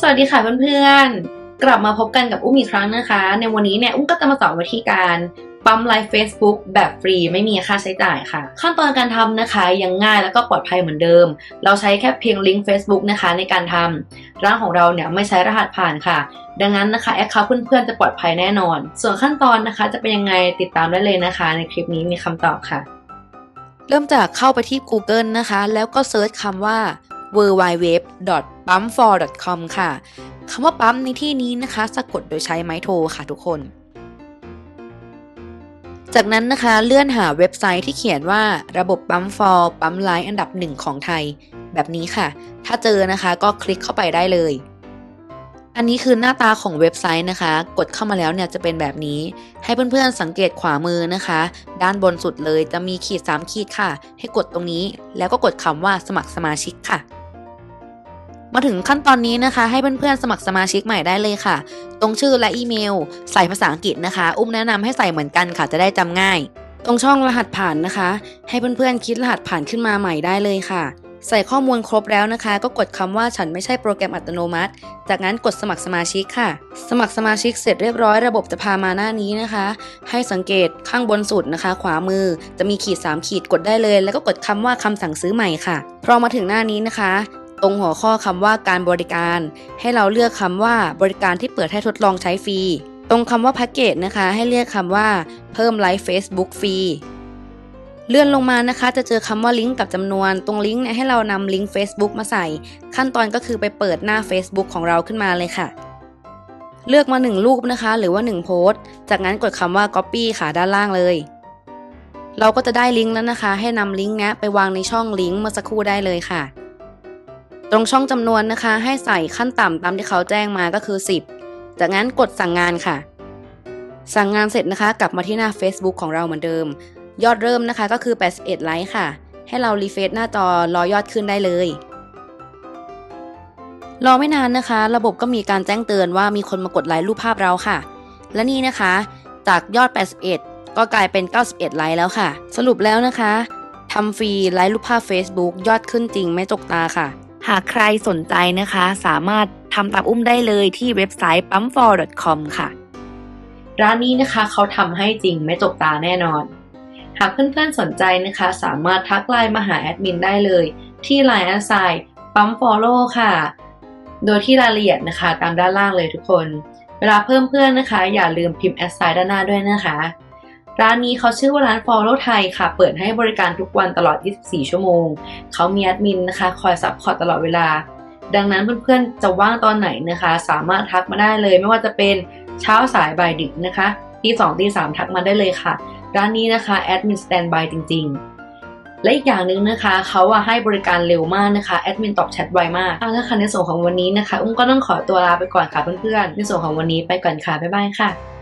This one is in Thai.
สวัสดีค่ะเพื่อนๆ กลับมาพบกันกับอุ้มอีกครั้งนะคะ ในวันนี้เนี่ยอุ้มก็จะมาสอนวิธีการปั๊มไลฟ์ Facebook แบบฟรีไม่มีค่าใช้จ่ายค่ะ ขั้นตอนการทำนะคะยังง่ายแล้วก็ปลอดภัยเหมือนเดิม เราใช้แค่เพียงลิงก์ Facebook นะคะในการทำร้านของเราเนี่ยไม่ใช้รหัสผ่านค่ะ ดังนั้นนะคะแอคเคาท์เพื่อนๆจะปลอดภัยแน่นอน ส่วนขั้นตอนนะคะจะเป็นยังไงติดตามได้เลยนะคะ ในคลิปนี้มีคำตอบค่ะ เริ่มจากเข้าไปที่ Google นะคะ แล้วก็เซิร์ชคำว่า w w w p u m p f o r c o m ค่ะคำว่าปั๊มในที่นี้นะคะสะกดโดยใช้ไม้โทรค่ะทุกคน จากนั้นนะคะเลื่อนหาเว็บไซต์ที่เขียนว่าระบบปั๊มฟอร์ปั๊มไลน์อันดับหนึ่งของไทย แบบนี้ค่ะ ถ้าเจอนะคะก็คลิกเข้าไปได้เลยอันนี้คือหน้าตาของเว็บไซต์นะคะ กดเข้ามาแล้วเนี่ยจะเป็นแบบนี้ ให้เพื่อนๆสังเกตขวามือนะคะ ด้านบนสุดเลยจะมีขีด 3 ขีดค่ะ ให้กดตรงนี้ แล้วก็กดคำว่าสมัครสมาชิกค่ะ มาถึงขั้นตอนนี้นะคะ ให้เพื่อนๆสมัครสมาชิกใหม่ได้เลยค่ะ ตรงชื่อและอีเมล ใส่ภาษาอังกฤษนะคะ อุ้มแนะนำให้ใส่เหมือนกันค่ะจะได้จำง่าย ตรงช่องรหัสผ่านนะคะ ให้เพื่อนๆคิดรหัสผ่านขึ้นมาใหม่ได้เลยค่ะ ใส่ข้อมูลครบแล้วนะคะ ก็กดคำว่าฉันไม่ใช่โปรแกรมอัตโนมัติ จากนั้นกดสมัครสมาชิกค่ะ สมัครสมาชิกเสร็จเรียบร้อยระบบจะพามาหน้านี้นะคะ ให้สังเกตข้างบนสุดนะคะ ขวามือจะมีขีด 3 ขีดกดได้เลย แล้วก็กดคำว่าคำสั่งซื้อใหม่ค่ะพอมาถึงหน้านี้นะคะ ตรงหัวข้อคำว่าการบริการ ให้เราเลือกคำว่าบริการที่เปิดให้ทดลองใช้ฟรี ตรงคำว่าแพ็กเกจนะคะ ให้เลือกคำว่าเพิ่มไลฟ์ Facebook ฟรีเลื่อนลงมานะคะจะเจอคำว่าลิงก์กับจำนวน ตรงลิงก์เนี่ยให้เรานำลิงก์ Facebook มาใส่ ขั้นตอนก็คือไปเปิดหน้า Facebook ของเราขึ้นมาเลยค่ะ เลือกมา 1 รูปนะคะ หรือว่า 1 โพสต์ จากนั้นกดคำว่า Copy ค่ะด้านล่างเลย เราก็จะได้ลิงก์แล้วนะคะ ให้นำลิงก์เนี้ยไปวางในช่องลิงก์เมื่อสักครู่ได้เลยค่ะ ตรงช่องจำนวนนะคะ ให้ใส่ขั้นต่ำตามที่เขาแจ้งมาก็คือ 10 จากนั้นกดสั่งงานค่ะ สั่งงานเสร็จนะคะ กลับมาที่หน้า Facebook ของเราเหมือนเดิม ยอดเริ่มนะคะก็คือ 81 ไลค์ค่ะ ให้เรารีเฟรชหน้าจอรอยอดขึ้นได้เลย รอไม่นานนะคะ ระบบก็มีการแจ้งเตือนว่ามีคนมากดไลค์รูปภาพเราค่ะ และนี่นะคะ จากยอด 81 ก็กลายเป็น 91 ไลค์แล้วค่ะ สรุปแล้วนะคะทำฟรีไลค์รูปภาพ Facebook ยอดขึ้นจริงไม่จกตาค่ะ หากใครสนใจนะคะ สามารถทำตามอุ้มได้เลยที่เว็บไซต์ pumpfor.com ค่ะ ร้านนี้นะคะเขาทำให้จริงไม่จกตาแน่นอน หากเพื่อนๆสนใจนะคะ สามารถทักไลน์มาหาแอดมินได้เลย ที่ Line แอดไซปั๊ม follow ค่ะ โดยที่รายละเอียดนะคะ ตามด้านล่างเลยทุกคน เวลาเพิ่มเพื่อนนะคะ อย่าลืมพิมพ์แอดไซด้านหน้าด้วยนะคะ ร้านนี้เขาชื่อว่าร้าน follow ไทยค่ะ เปิดให้บริการทุกวันตลอด 24 ชั่วโมง เขามีแอดมินนะคะ คอยซัพพอร์ตตลอดเวลา ดังนั้นเพื่อนๆ จะว่างตอนไหนนะคะ สามารถทักมาได้เลย ไม่ว่าจะเป็นเช้าสายบ่ายดึกนะคะ ตีสองตีสามทักมาได้เลยค่ะ ร้านนี้นะคะแอดมินสแตนบายจริง ๆและอีกอย่างหนึ่งนะคะเขาอะให้บริการเร็วมากนะคะแอดมินตอบแชทไวมากเอาละค่ะในส่วนของวันนี้นะคะ อุ้มก็ต้องขอตัวลาไปก่อนค่ะเพื่อนๆในส่วนของวันนี้ไปก่อนค่ะบ๊ายบายค่ะ